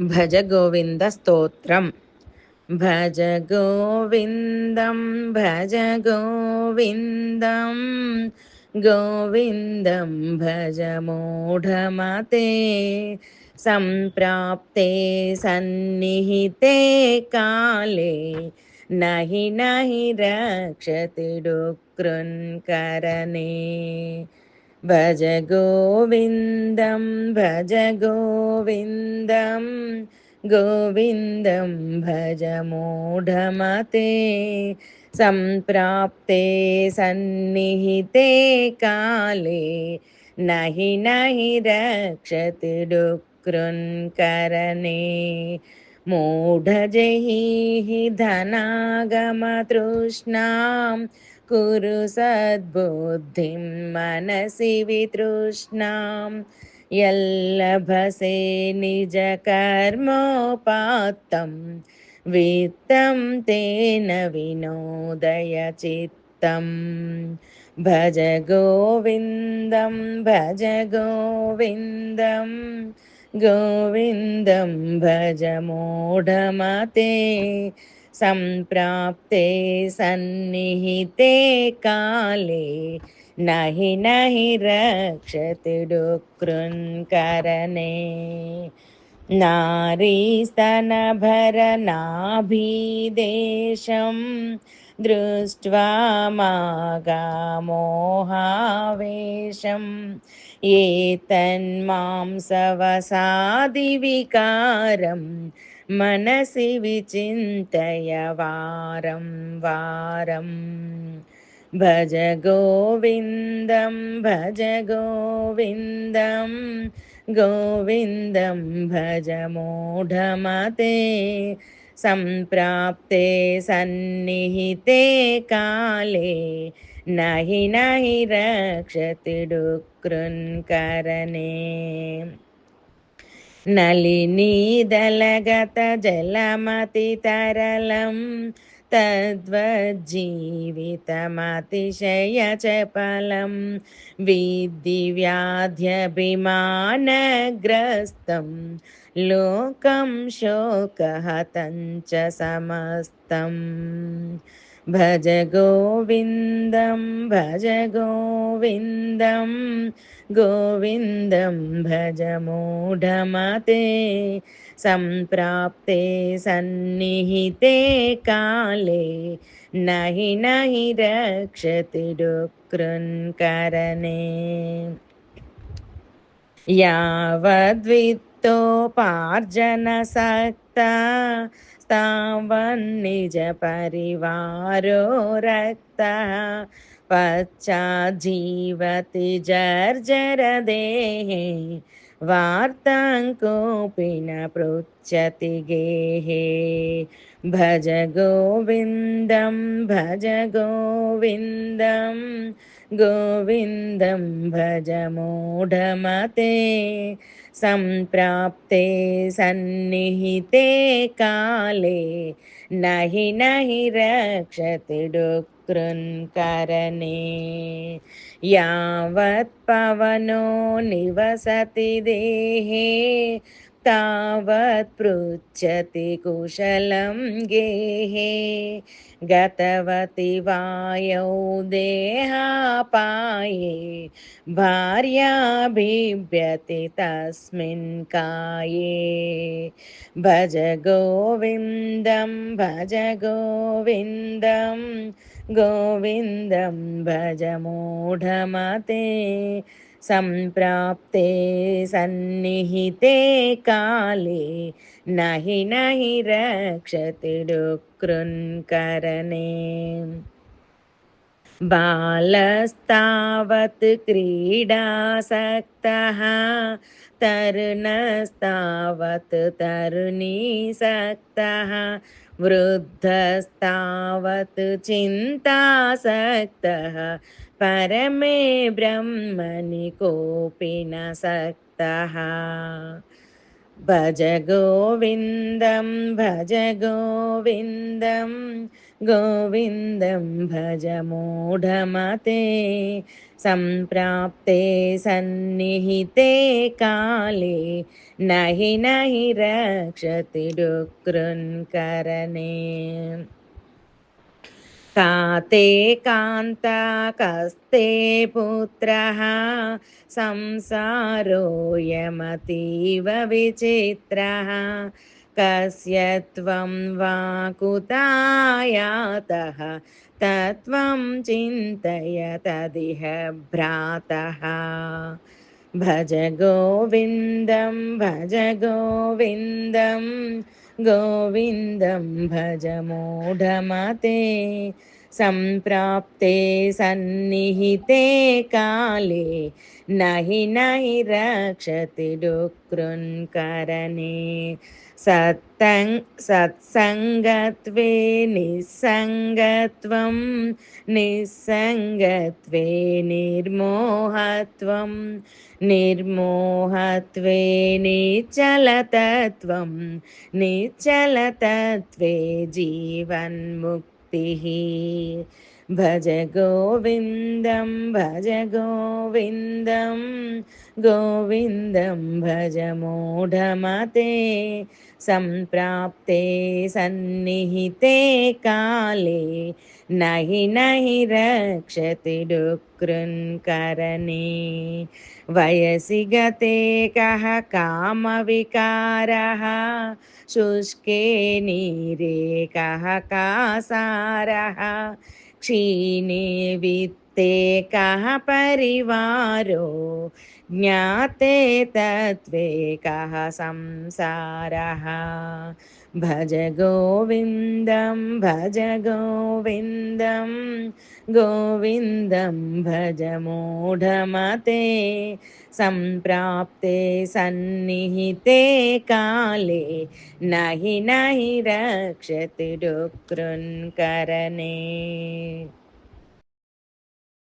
भज गोविन्दस्तोत्रम् भज गोविन्दं भज गोविन्दं गोविन्दं भज मूढमते। सम्प्राप्ते सन्निहिते काले नहि नहि रक्षति डुकृन्करणे भज गोविन्दं भज गोविन्दं गोविन्दं भज मूढमते सम्प्राप्ते सन्निहिते काले, नहि नहि रक्षति डुकृन्करणे मूढजहि धनागमतृष्णाम् कुरु सद्बुद्धिं मनसि वितृष्णां। यल्लभसे निजकर्मोपात्तं वित्तं तेन विनोदय चित्तम् भज गोविन्दं भज गोविन्दं गोविन्दं भज मूढमते सम्प्राप्ते सन्निहिते काले नहि नहि रक्षति डुकृन्करणे नारीस्तनभरनाभिदेशं दृष्ट्वा मागामोहावेशम्। एतन्मांसवसादिविकारम् मनसि विचिन्तय वारं वारं। भज गोविन्दं भज गोविन्दं। गोविन्दं भज मूढमते सम्प्राप्ते सन्निहिते काले। नहि नहि रक्षति डुकृन्करणे నళినీదలగత జలమతి తరళం తద్వజ్జీవితమతిశయ చపలం విద్దివ్యాధ్యభిమానగ్రస్తం లోకం శోకహతం చ సమస్తం. भज गोविन्दं भज गोविन्दं गोविन्दं भज मूढमते। सम्प्राप्ते सन्निहिते काले नहि नहि रक्षति डुकृन्करणे यावद्वित्तोपार्जनसक्ता तावन्निजपरिवारो जीवति जर्जर जर्जरदेहे वार्तां गेहे। भज गोविन्दं भज गोविन्दं गोविन्दं भज मूढमते। सम्प्राप्ते सन्निहिते काले, नहि नहि रक्षति डुकृन्करणे यावत् पवनो निवसति देहे तावत् पृच्छति कुशलं गेहे, गतवति वायौ देहापाये भार्या बिभ्यति तस्मिन् काये। भज गोविन्दं भज गोविन्दं गोविन्दं भज मूढमते। सम्प्राप्ते सन्निहिते काले नहि नहि रक्षति डुकृन्करणे बालस्तावत् क्रीडासक्तः तरुणस्तावत् तरुणीसक्तः वृद्धस्तावत् चिन्तासक्तः परमे ब्रह्मणि कोऽपि न सक्तः। भज गोविन्दं भज गोविन्दं गोविन्दं भज मूढमते सम्प्राप्ते सन्निहिते काले, नहि नहि रक्षति डुकृन्करणे काते कान्ता कस्ते पुत्रः संसारोऽयमतीव विचित्रः कस्य त्वं वा कुतायातः, तत्त्वं चिन्तय तदिह भ्रातः। भज गोविन्दं भज गोविन्दं गोविन्दं भज मूढमते। सम्प्राप्ते सन्निहिते काले नहि नहि रक्षति डुकृन्करणे सत्तं सत्सङ्गत्वे निस्सङ्गत्वं निस्सङ्गत्वे निर्मोहत्वं निर्मोहत्वे निश्चलतत्वं निश्चलतत्वे जीवन्मुक्तिः भज गोविन्दं भज गोविन्दं गोविन्दं भज मूढमते, सम्प्राप्ते सन्निहिते काले, नहि नहि रक्षति डुकृन्करणे वयसि गते कः कामविकारः, शुष्के नीरे कः कासारः क्षीणे वित्ते कः परिवारो ज्ञाते तत्त्वे कः संसारः। भज गोविन्दं भज गोविन्दं गोविन्दं भज मूढमते। सम्प्राप्ते सन्निहिते काले नहि नहि रक्षति डुकृन्करणे